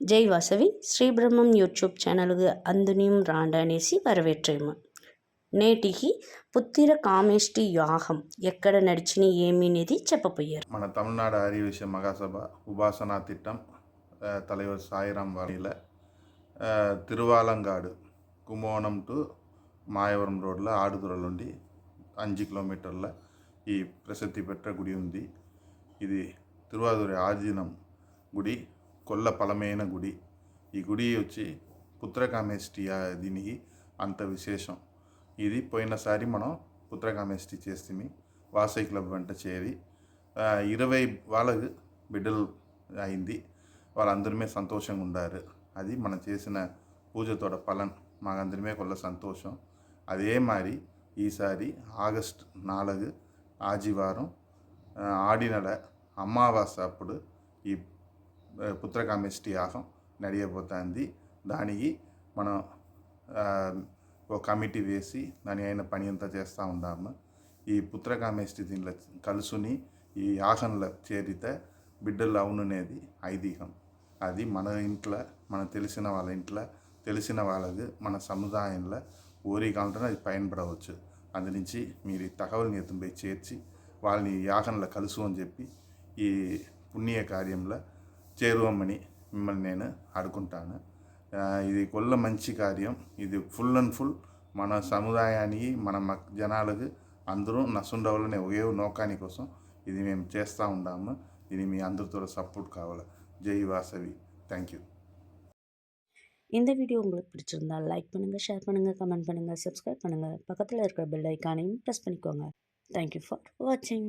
జై వాసవి శ్రీ బ్రహ్మం యూట్యూబ్ ఛానల్గా అందునియం రాండ అనేసి వరవేట్రేము నేటికి పుత్తిర కామేష్టి యాగం ఎక్కడ నడిచిన ఏమి అనేది చెప్పపోయారు మన தமிழ்நாடு ஆரிய மகாசபா உபாசனா திட்டம் அஹ், தலைவர் சாய்ராம் வாரியில் తిరువాలంగాడు కుమోణం టు మాయవరం రోడ్లో ఆడుదుర నుండి అంజు కిలోమీటర్ల ఈ ప్రసిద్ధి పెట్ట గుడి ఉంది ఇది తిరువాదురి ఆధీనం గుడి కొల్ల పలమైన గుడి. ఈ గుడి వచ్చి పుత్రకామేష్టి దీనికి అంత విశేషం. ఇది పోయినసారి మనం పుత్రకామేష్టి చేస్తే వాసవి క్లబ్ వెంట చేరి ఇరవై వాళ్ళకు బిడ్డలు అయింది. వాళ్ళందరిమే సంతోషంగా ఉండారు అది మనం చేసిన పూజతోడ పలన్ మాకందరిమే కొల్ల సంతోషం. అదే మరి ఈసారి ఆగస్ట్ నాలుగు ఆదివారం ఆడినడ అమావాస అప్పుడు ఈ పుత్రకామేష్టి యాగం నడియబోతుంది. దానికి మనం ఒక కమిటీ వేసి దాని అయిన పని అంతా చేస్తూ ఉన్నాము ఈ పుత్రకామేష్టి దీనిలో కలుసుని ఈ యాగంలో చేరితే బిడ్డలు అవుననేది ఐదీహం. అది మన ఇంట్లో మన తెలిసిన వాళ్ళ ఇంట్లో తెలిసిన వాళ్ళకి మన సముదాయంలో ఊరికాలంటే అది పయనపడవచ్చు అందు నుంచి మీరు తగవల్ని ఎత్తుపై చేర్చి వాళ్ళని యాగంలో కలుసు అని చెప్పి ఈ పుణ్య కార్యంలో చేరువమ్మని మిమ్మల్ని నేను అడుకుంటాను ఆ, ఇది కొల్ల మంచి కార్యం ఇది ఫుల్ అండ్ ఫుల్ మన సముదాయానికి మన మక్- జనాలకు అందరూ నసుండవాలని ఒకే నోకాని కోసం ఇది మేము చేస్తూ ఉన్నాము ఇది మీ అందరితో సపోర్ట్ కావాలి జై వాసవి థ్యాంక్ యూ இந்த வீடியோ உங்களுக்கு பிடிச்சிருந்தா லைக் பண்ணுங்கள் ஷேர் பண்ணுங்கள் கமெண்ட் பண்ணுங்கள் சப்ஸ்கிரைப் பண்ணுங்கள் பக்கத்தில் இருக்கிற பெல் ஐக்கானையும் ப்ரெஸ் பண்ணிக்கோங்க தேங்க்யூ ஃபார் வாட்சிங்